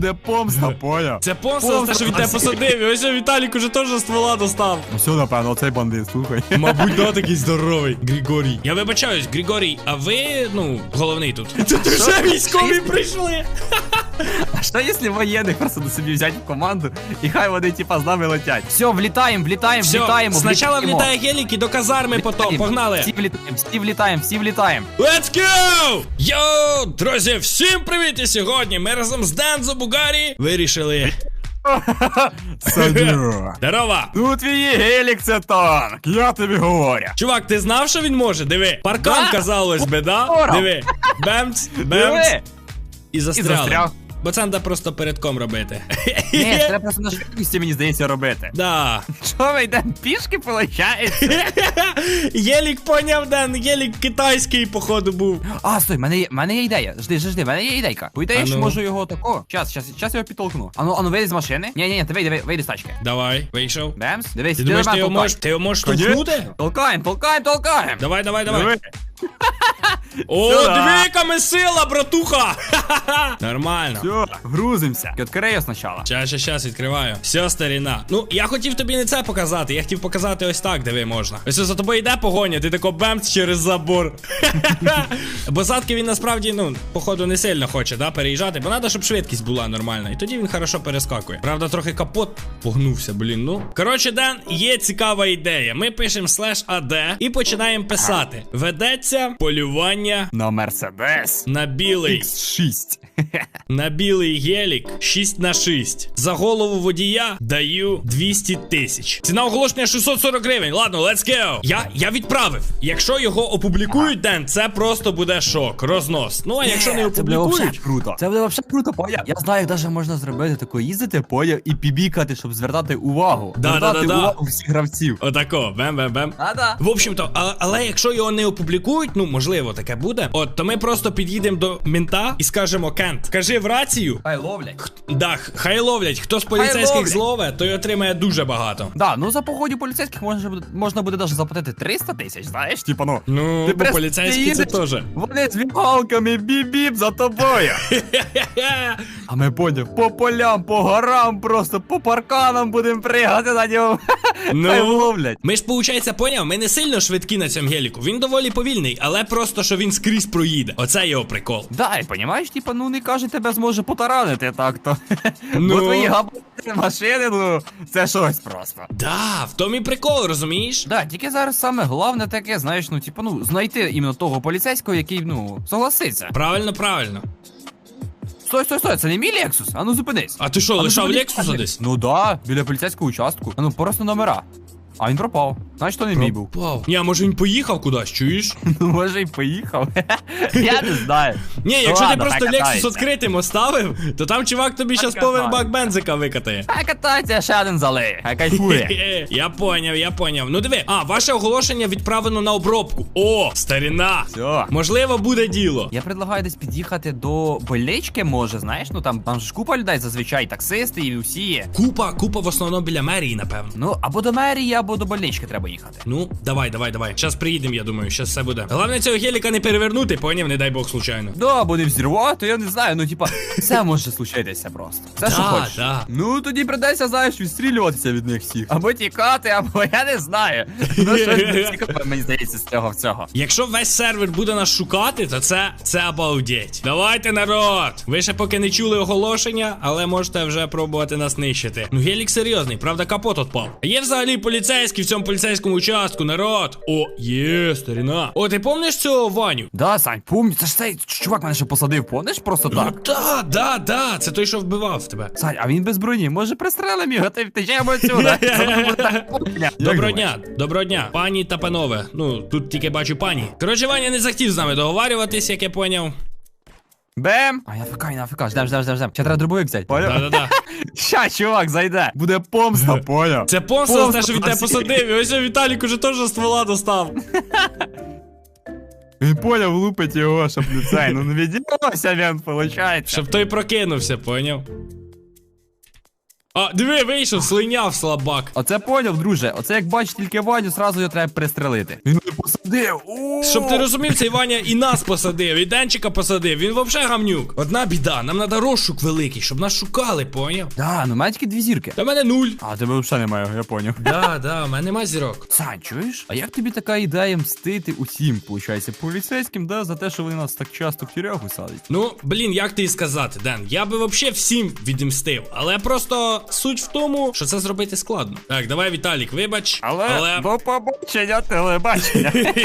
буде помста, поля. Це помста за те, що він тебе посадив. І ось Віталік уже теж ствола достав. Ну все, напевно, оцей бандит, слухай. Мабуть, да, такий здоровий. Григорій. Я вибачаюсь, Григорій, а ви, ну, головний тут. Тут вже військові прийшли. А що якщо воєнних просто до собі взяти в команду, і хай вони типа з нами летять? Все, влітаємо, влітаємо, Все, влітаємо. спочатку влітаємо. влітає гелік і до казарми потім. Погнали. Всі влітаємо, всі влітаємо, всі влітаємо. Let's go! Йоу, друзі, всім привіт! І сьогодні ми разом з Дензо Бугарі вирішили. Садю. Здорово! Ну твій гелік це танк, я тобі говорю. Чувак, ти знав, що він може? Диви, паркан казалось би, да? Диви. Бемц, бемц. Диви. І застряли. Бо це треба просто передком робити. Ні, треба просто на швидкості, мені здається, робити. Да. Що ми йдемо пішки, виходить? Єлік поняв, Ден, Єлік китайський, походу, був. А, стой, мене є, мене є ідея. Жди, жди, жди, мене є ідейка. По ідеї, А ну. можу його тако. Щас, щас, щас я його підтолкну. Ану, ану, вийди з машини. Ні, ні, ні, ти вийди, вийди, вийди з тачки. Давай, вийшов. Бемс, дивись, Ти думаєш, ти його можеш, ти його можеш толкнути? Толкаємо, толкаємо, толкаємо. Давай, давай, давай. Диви. О, диви, яка ми сила, братуха! Ха-ха-ха. Нормально. Все, грузимося. Відкрию спочатку. Щас, щас, щас, відкриваю. Все, старіна. Ну, я хотів тобі не це показати, я хотів показати ось так, диви можна. Ось за тобою йде погоня, ти тако бемц через забор. Бо задки він насправді, ну, походу, не сильно хоче, да, переїжджати, бо треба, щоб швидкість була нормальна. І тоді він хорошо перескакує. Правда, трохи капот погнувся, блін. Ну. Коротше, Ден, є цікава ідея. Ми пишемо слеш АД і починаємо писати. Ведеться полювання На Мерседес. на білий. X6. На білий гелік 6 на 6. За голову водія даю 200 тисяч. Ціна оголошення 640 гривень. Ладно, let's go. Я, я відправив. Якщо його опублікують, Ден, це просто буде шок, рознос. Ну а якщо не Це буде круто. Це буде вообще круто, поняв. Я знаю, як навіть можна зробити тако їздити, поняв, і пібікати, щоб звертати увагу. Да, звертати да, да, да. всіх гравців. Отако, бем-бем-бем. А, да. В общем-то, але якщо його не опублікують, ну можливо, таке буде. От то ми просто під'їдемо до мента і скажемо Кент, скажи в рацію. Хай ловлять. Да, хай ловлять, хто з поліцейських ловлять. злове, той отримає дуже багато. Да, ну за погодів поліцейських можна, буде- можна буде навіть заплатити 300 тисяч, знаєш, типа, ну. Ну, Ти бо просто поліцейські це їдеш, теж. Вони з вігалками біп-біп за тобою. А ми поняв, по полям, по горам, просто по парканам будемо пригати на ньому. Хай Ну, ловлять. ми ж, виходить, поняв, ми не сильно швидкі на цьому геліку. Він доволі повільний, але просто що він скрізь проїде. Оце його прикол. Да, і понімаєш, типа, ну не каже, тебе зможе потаранити так-то. Ну. Бо твої габарити машини, ну, це щось просто. Да, в тому і прикол, розумієш? Да, тільки зараз саме головне таке, знаєш, ну, типу, ну, знайти іменно того поліцейського, який, ну, согласиться. Правильно, правильно. Стой, стой, стой, це не мій Лексус, а ну зупинись. А ти що, лишав Лексуса десь? Ну да, біля поліцейського участку. А ну, просто номера. А він пропав. Значить, то не мій був. Пропав. Ні, а може він поїхав кудись, чуєш? Ну, може, і поїхав. Я не знаю. Ні, Ну якщо ти ладно, просто хай Lexus катається. відкритим оставив, то там чувак тобі щас катається. повен бак бензика викатає. Хай катається, ще один залиє. Хай кайфує. Я поняв, я поняв. Ну диви, а, ваше оголошення відправлено на обробку. О, старина! Все. Можливо, буде діло. Я предлагаю десь під'їхати до болечки, може, знаєш, ну там, там ж купа людей зазвичай, таксисти і всі є. Купа, купа в основному біля мерії, напевно. Ну, або до мерії, або до болечки треба їхати. Ну, давай, давай, давай. Щас приїдемо, я думаю, щас все буде. Головне цього геліка не перевернути, поняв, не дай Бог случайно. Да, або не взірвати, я не знаю, ну типа, все може случитися просто. Все, що Да, хочеш. да. Ну тоді придеться, знаєш, відстрілюватися від них всіх. Або тікати, або я не знаю. Ну щось не цікаве, мені здається, з цього всього. Якщо весь сервер буде нас шукати, то це це обалдеть. Давайте, народ! Ви ще поки не чули оголошення, але можете вже пробувати нас нищити. Ну, гелік серйозний, правда, капот отпав. Є взагалі поліцейський в цьому поліцейському участку, народ. О, є, старина. О, ти помниш цього Ваню? Да, Сань, помню, це ж цей чувак мене ще посадив, помниш просто Ну так. да, да, да, це той, що вбивав тебе. Сань, а він без броні, може пристрелим його, ти втечемо отсюда. Доброго дня, доброго дня, пані та панове. Ну, тут тільки бачу пані. Коротше, Ваня не захотів з нами договарюватись, як я поняв. Бем! А я ФК, я ФК, ждем, ждем, ждем, ждем. Ще треба дробовик взяти. Поняв? Да-да-да. Ща, чувак, зайде. Буде помста, поняв. Це помста за те, що він тебе посадив. І ось Віталік уже теж ствола достав. Він поняв, лупить його, щоб не цей. Ну не відділося він, виходить. Щоб той прокинувся, поняв? А, диви, вийшов, слиняв слабак. Оце поняв, друже. Оце як бачиш тільки Ваню, зразу його треба пристрелити. Він не посадив О! Щоб ти розумів, цей Ваня і нас посадив, і Денчика посадив. Він вообще гамнюк. Одна біда, нам треба розшук великий, щоб нас шукали, поняв? Да, ну має тільки дві зірки. Та в мене нуль. А тебе взагалі немає, я поняв. Да, да, в мене нема зірок. Сань, чуєш? А як тобі така ідея мстити усім, виходить, поліцейським, да, за те, що вони нас так часто в тюрягу садять? Ну, блін, як ти і сказати, Ден, я би вообще всім відімстив, але просто суть в тому, що це зробити складно. Так, давай, Віталік, вибач. але до побачення телебачення.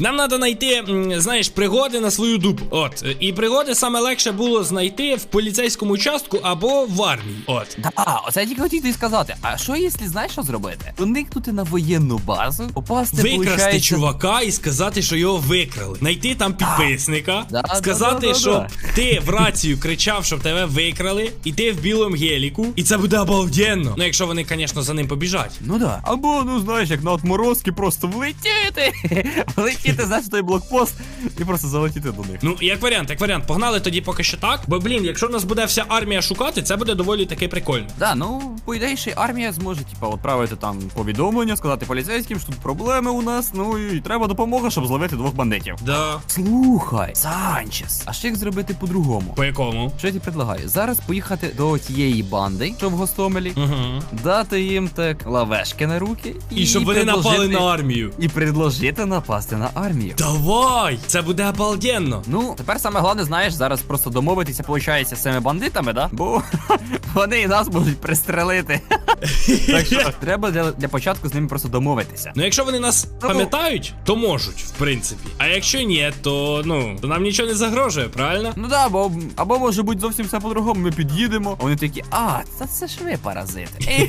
Нам треба знайти, знаєш, пригоди на свою дупу. От. І пригоди саме легше було знайти в поліцейському участку або в армії. От. Да, оце я тільки хотів тобі сказати. А що, якщо знаєш, що зробити? Уникнути на воєнну базу, попасти, Викрасти получається, чувака і сказати, що його викрали. Найти там підписника, сказати, да, да, що да. ти в рацію кричав, щоб тебе викрали, і ти в білому геліку, і це буде обалденно. Ну, якщо вони, звісно, за ним побіжать. Ну да. Або, ну знаєш, як на отморозки просто влетіти. влетіти, знаєш, той блокпост і просто залетіти до них. Ну, як варіант, як варіант, погнали тоді поки що так. Бо, блін, якщо нас буде вся армія шукати, це буде доволі таки прикольно. Да, ну, по ідеї, ще армія зможе, типа, відправити там повідомлення, сказати поліцейським, що тут проблеми у нас, ну і треба допомога, щоб зловити двох бандитів. Да. Слухай, Санчес, а що як зробити по-другому? По якому? Що я тобі предлагаю? Зараз поїхати до тієї банди, що в Гостомелі, Угу. дати їм так лавешки на руки І щоб вони напали предложити- на армію. І предложити напасти на армію. Давай! Це буде обалденно. Ну, тепер саме головне, знаєш, зараз просто домовитися, виходить, з цими бандитами, да? Бо вони і нас можуть пристрелити. так що треба для, для початку з ними просто домовитися. Ну, якщо вони нас Ну. пам'ятають, то можуть, в принципі. А якщо ні, то ну то нам нічого не загрожує, правильно? Ну да, або, або може бути зовсім все по-другому. Ми під'їдемо, а вони такі, а, це, це ж ви паразити.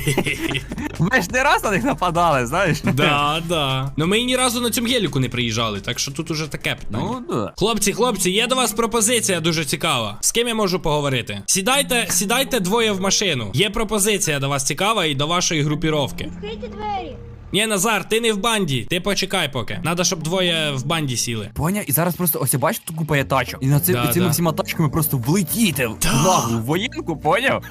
Ми ж не раз на них нападали, знаєш? Да, да. Ну ми і ні разу на цьому геліку не приїжджали, так що тут уже таке питання. Ну да. Хлопці, хлопці, є до вас пропозиція дуже цікава. З ким я можу поговорити? Сідайте, сідайте двоє в машину. Є пропозиція до вас цікава і до вашої групіровки. Відкрийте двері. Ні, Назар, ти не в банді. Ти почекай поки. Надо, щоб двоє в банді сіли. Поня, і зараз просто ось бачу тут купа є тачок. І на цим, Да, цими да. всіма тачками просто влетіти в наглу воєнку, поняв?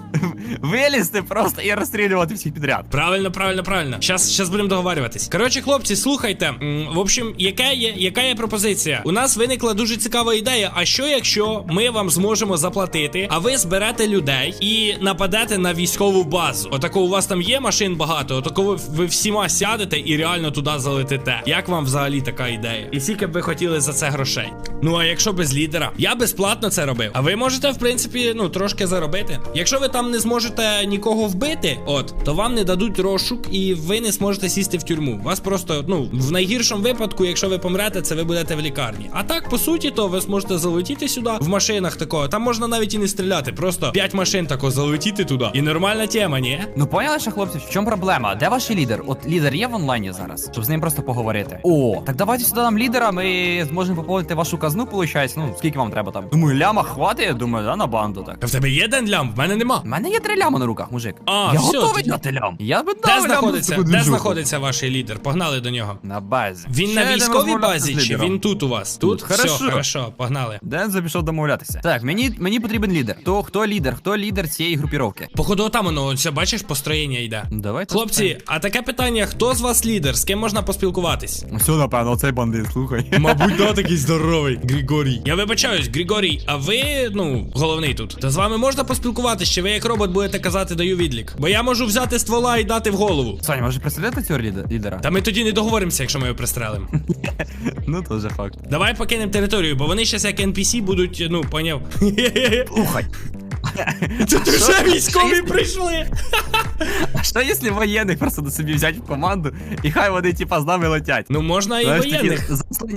Вилізти просто і розстрілювати всіх підряд. Правильно, правильно, правильно. Щас, щас будемо договарюватись. Коротше, хлопці, слухайте. М, В общем, яка є, яка є пропозиція? У нас виникла дуже цікава ідея. А що якщо ми вам зможемо заплатити, а ви зберете людей і нападете на військову базу? Отако у вас там є машин багато, отако ви, ви всіма сядете і реально туди залетите. Як вам взагалі така ідея? І скільки б ви хотіли за це грошей? Ну а якщо без лідера? Я безплатно це робив. А ви можете, в принципі, ну трошки заробити. Якщо ви там не зможете нікого вбити, от то вам не дадуть розшук, і ви не зможете сісти в тюрму. Вас просто, ну, в найгіршому випадку, якщо ви помрете, це ви будете в лікарні. А так, по суті, то ви зможете залетіти сюди в машинах такого. Там можна навіть і не стріляти, просто 5 машин тако залетіти туди. І нормальна тема, ні? Ну поняли ще, хлопці, в чому проблема? Де ваш лідер? От лідер є в онлайні зараз, щоб з ним просто поговорити. О, так давайте сюди нам лідера, ми зможемо поповнити вашу казну, виходить. Ну, скільки вам треба там? Думаю, ляма хватить, думаю, да, на банду так. А в тебе є ден лям? В мене нема. У мене є три ляма на руках, мужик. А, я все, готовий тоді- дати лям. Я би дав Де лям знаходиться? Де знаходиться ваш лідер? Погнали до нього. На базі. Він Ще на йдемо військовій розмовляти з базі, чи лідером. він тут у вас? Тут, Тут, все, хорошо. хорошо, погнали. Дензо пішов домовлятися. Так, мені, мені потрібен лідер. То хто лідер? Хто лідер цієї групіровки? Походу, там воно, ось, бачиш, построєння йде. Давайте. Хлопці, а таке питання: хто з вас лідер? З ким можна поспілкуватись? Все, напевно, оцей бандит, слухай. Мабуть, да, такий здоровий. Григорій. Я вибачаюсь, Григорій, а ви, ну, головний тут. То з вами можна поспілкуватись, чи ви як робот будете казати даю відлік? Бо я можу взяти ствола і дати в голову. Саня, може представляти цього лідера? Та ми тоді не договоримося, якщо ми його пристрелимо. Ну, то вже факт. Давай покинемо територію, бо вони щас як NPC будуть, ну, поняв. Слухай. Тут вже військові прийшли. А що якщо воєнних просто до собі взяти в команду, і хай вони типа з нами летять? Ну можна і воєнних.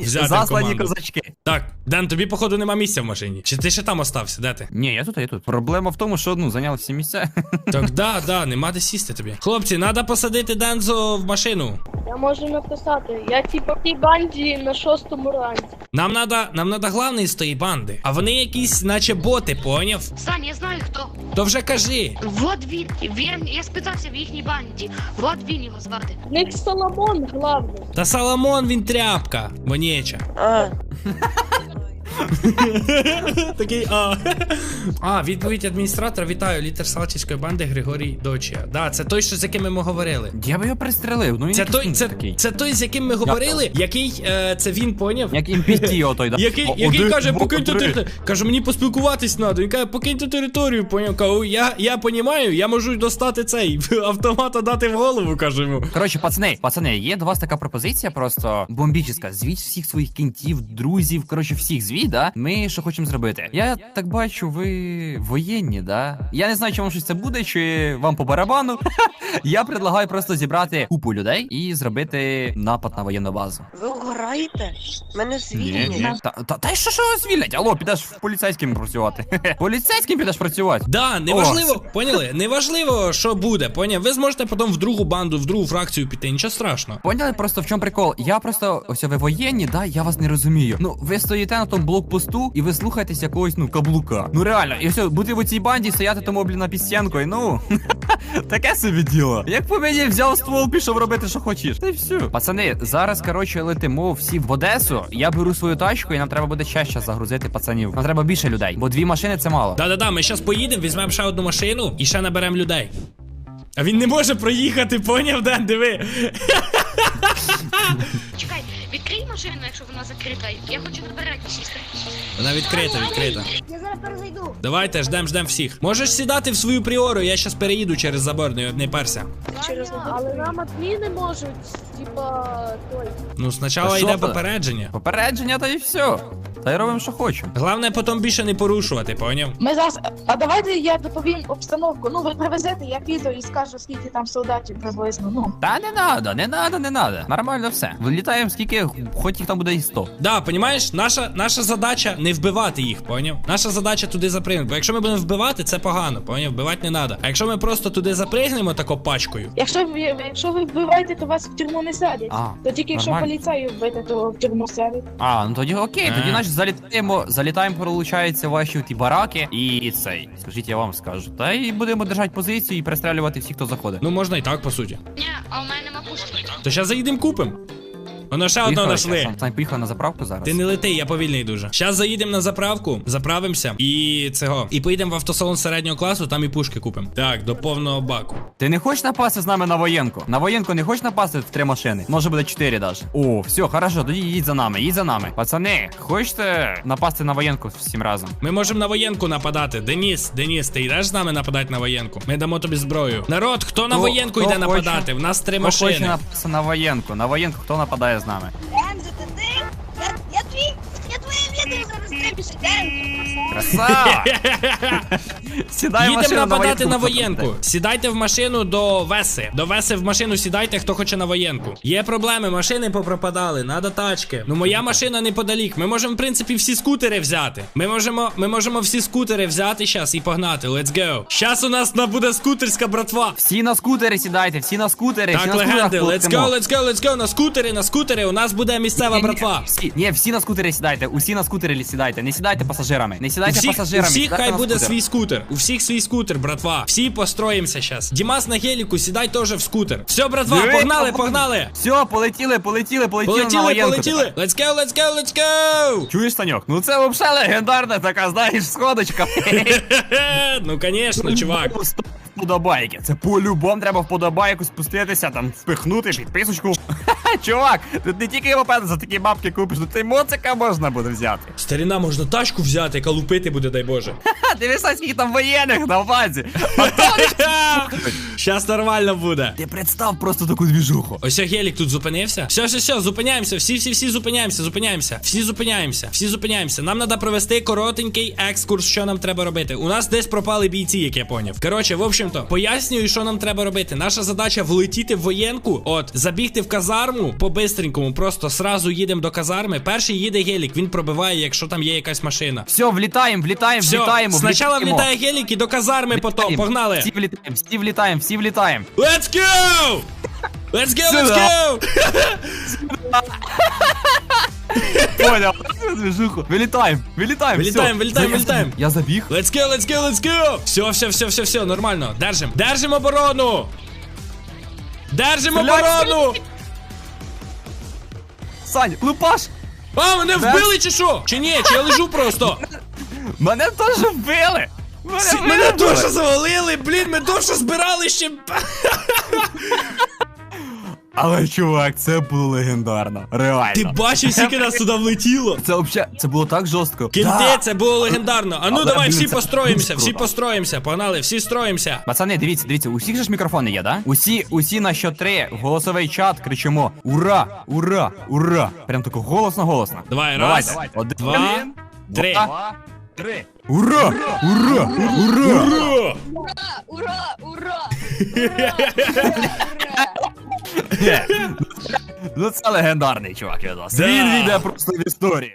заслані, козачки. Так, Дан, тобі, походу, нема місця в машині. Чи ти ще там остався? Де ти? Ні, я тут, я тут. Проблема в тому, що ну зайняли всі місця. Так, да, да, нема де сісти тобі. Хлопці, треба посадити Дензо в машину. Я можу написати. Я типа в тій банді на шостому ранці. Нам надо, нам надо главний з тої банди. А вони якісь, наче боти, поняв? Сань, я знаю хто. То вже кажи. Вот він. Він я спитався в їхній банді. Вот він його звати. В них Соломон главний. Та Соломон він тряпка, вонєча. А. Такий а. А, відповідь адміністратора. Вітаю, літер Салтівської банди Григорій Дочія. Да, це той, що з яким ми говорили. Я би його пристрелив, ну він Це той, це, такий. це той, з яким ми говорили, який е, це він поняв. Як імпіті отой, да. Який, О, який один, каже, два, три. територію. Каже, мені поспілкуватись треба. Він каже, покиньте територію, поняв. Кажу, я, я понімаю, я можу достати цей автомата дати в голову, кажу йому. Коротше, пацани, пацани, є до вас така пропозиція просто бомбічна. Звіть всіх своїх кінтів, друзів, коротше, всіх звіть, да? Ми що хочемо зробити. Я так бачу, ви воєнні, да? Я не знаю, чи вам щось це буде, чи вам по барабану. Я предлагаю просто зібрати купу людей і зробити напад на воєнну базу. Ви угораєте? Мене звільнять. Та, та, та й що що вас звільнять? Алло, підеш в поліцейським працювати. Поліцейським підеш працювати. Да, неважливо, поняли? Неважливо, що буде, поняв? Ви зможете потім в другу банду, в другу фракцію піти, нічого страшного. Поняли просто в чому прикол? Я просто ось ви воєнні, да, я вас не розумію. Ну, ви стоїте на тому блокпосту і ви слухаєтесь якогось ну каблука. Ну реально, і все, бути в цій банді, стояти тому блін на підстінкою, ну таке собі діло. Як по мені взяв ствол, пішов робити, що хочеш. Та й все. Пацани, зараз коротше летимо всі в Одесу. Я беру свою тачку, і нам треба буде чаще загрузити пацанів. Нам треба більше людей, бо дві машини це мало. Да-да-да, ми зараз поїдемо, візьмемо ще одну машину і ще наберемо людей. А він не може проїхати, поняв, Ден, диви. Чекай, відкрий машину, якщо вона закрита. Я хочу наперед сісти. Вона відкрита, відкрита. Я зараз перезайду. Давайте, ждем, ждем всіх. Можеш сідати в свою пріору, я щас переїду через забор, не, не перся. Через але нам адміни можуть, типа, той. Ну, Та спочатку що йде ти? попередження. Попередження, та й все. Та й робимо, що хочемо. Головне потім більше не порушувати, поняв? Ми зараз. А давайте я доповім обстановку. Ну, ви привезете, я піду і скажу, скільки там солдатів приблизно. Ну. Та не надо, не надо, не надо. Нормально все. Вилітаємо скільки, хоч їх там буде і 100. Да, понімаєш, наша, наша задача не вбивати їх, поняв? Наша задача туди запригнути. Бо якщо ми будемо вбивати, це погано, поняв? Вбивати не треба. А якщо ми просто туди запригнемо тако пачкою. Якщо ви якщо ви вбиваєте, то вас в тюрму не садять. А, Тоді тільки якщо нормально. вбити, то в тюрму сядуть. А, ну тоді окей, тоді наш значить залітаємо, залітаємо, виходить, ваші ті бараки і цей. Скажіть, я вам скажу. Та і будемо держати позицію і перестрілювати всіх, хто заходить. Ну можна і так, по суті. Ні, а у мене нема. То зараз заїдемо купим. Воно ще одного Поїхали, нашли. Сам поїхав на заправку зараз. Ти не лети, я повільний дуже. Зараз заїдемо на заправку, заправимося і цього. І поїдемо в автосалон середнього класу, там і пушки купимо. Так, до повного баку. Ти не хочеш напасти з нами на воєнку? На воєнку не хочеш напасти в три машини? Може буде чотири даже. О, все, хорошо, тоді їдь за нами, їдь за нами. Пацани, хочете напасти на воєнку всім разом? Ми можемо на воєнку нападати. Деніс, Деніс, ти йдеш з нами нападати на воєнку? Ми дамо тобі зброю. Народ, хто на воєнку хто йде хоче? нападати? В нас три Хто хоче машини. напасти на воєнку? На воєнку хто нападає з нами? Ензо, ти ти? Я, я твій, я твоє відео зараз трепіше. Краса! Сідай Їдемо машину нападати на воєнку. Сідайте в машину до Веси. До Веси в машину сідайте, хто хоче на воєнку. Є проблеми, машини попропадали, надо тачки. Ну моя машина неподалік. Ми можемо, в принципі, всі скутери взяти. Ми можемо, ми можемо всі скутери взяти зараз і погнати. Let's go. Щас у нас на- буде скутерська братва. Всі на скутери сідайте, всі на скутери, всі Так, на легенди, let's полетимо. go, let's go, let's go. На скутери, на скутери. У нас буде місцева Ні, ні, братва. Всі, ні, всі на скутері сідайте, усі на скутері сідайте, не сідайте пасажирами, не сідайте всіх, пасажирами. всіх хай буде скутер. свій скутер. У всіх свій скутер, братва. Всі построїмося зараз. Дімас на геліку, сідай теж в скутер. Все, братва, Диви, погнали, погнали. Все, полетіли, полетіли, полетіли, на Полетіли, воєнку полетіли. Let's go, let's go, let's go. Чуєш, Саньок? Ну це взагалі легендарна така, знаєш, сходочка. Ну, конечно, чувак. Вподобайки. Це по-любому треба вподобайку спуститися, там, впихнути, підписочку. Чувак, тут не тільки мопед за такі бабки купиш, тут і моцика можна буде взяти. Старина, можна тачку взяти, яка лупити буде, дай Боже. Ха, дивися, скільки там воєнних на базі. Щас нормально буде. Ти представ просто таку двіжуху. Ось гелік тут зупинився. Все, все, все, зупиняємося. Всі, всі, всі зупиняємося, зупиняємося. Всі зупиняємося, всі зупиняємося. Нам треба провести коротенький екскурс, що нам треба робити. У нас десь пропали бійці, як я поняв. Коротше, в общем-то, пояснюю, що нам треба робити. Наша задача влетіти в воєнку, от, забігти в казарму по-бистренькому, просто сразу їдемо до казарми. Перший їде гелік, він пробиває, якщо там є якась машина. Все, влітаємо, влітаємо, Все, влітаємо. спочатку влітаємо. влітає гелік і до казарми потім. Погнали. Всі влітаємо, всі влітаємо, всі влітаємо. Let's go! Let's go, let's go! Понял. Движуху. Вилітаємо, вилітаємо. Вилітаємо, всьо. вилітаємо, Я забіг. Let's go, let's go, let's go! Все, все, все, все, все, нормально. Держим. Держим оборону! Держим оборону! Сань, лупаш! А, мене вбили чи що? Чи ні? Чи я лежу просто? Мене теж вбили! Мене, Мене теж завалили, блін, ми довше збирали ще. Але чувак, це було легендарно. Реально. Ти бачив, скільки нас туди влетіло? Це взагалі, це було так жорстко. Кінти, Да. це було легендарно. А ну Але, давай блін, всі це построїмося, дуже всі круто. построїмося. Погнали, всі строїмося. Пацани, дивіться, дивіться, у всіх же ж мікрофони є, да? Усі, усі на що три в голосовий чат кричимо Ура! Ура! Ура! Прям тако голосно, голосно. Давай, раз, Один, два, три. два, три. Ура! Ура! Ура! Ура! Ура! Ура! Ура! Ура! Ура! Ну це легендарний чувак я. Він війде просто в історію.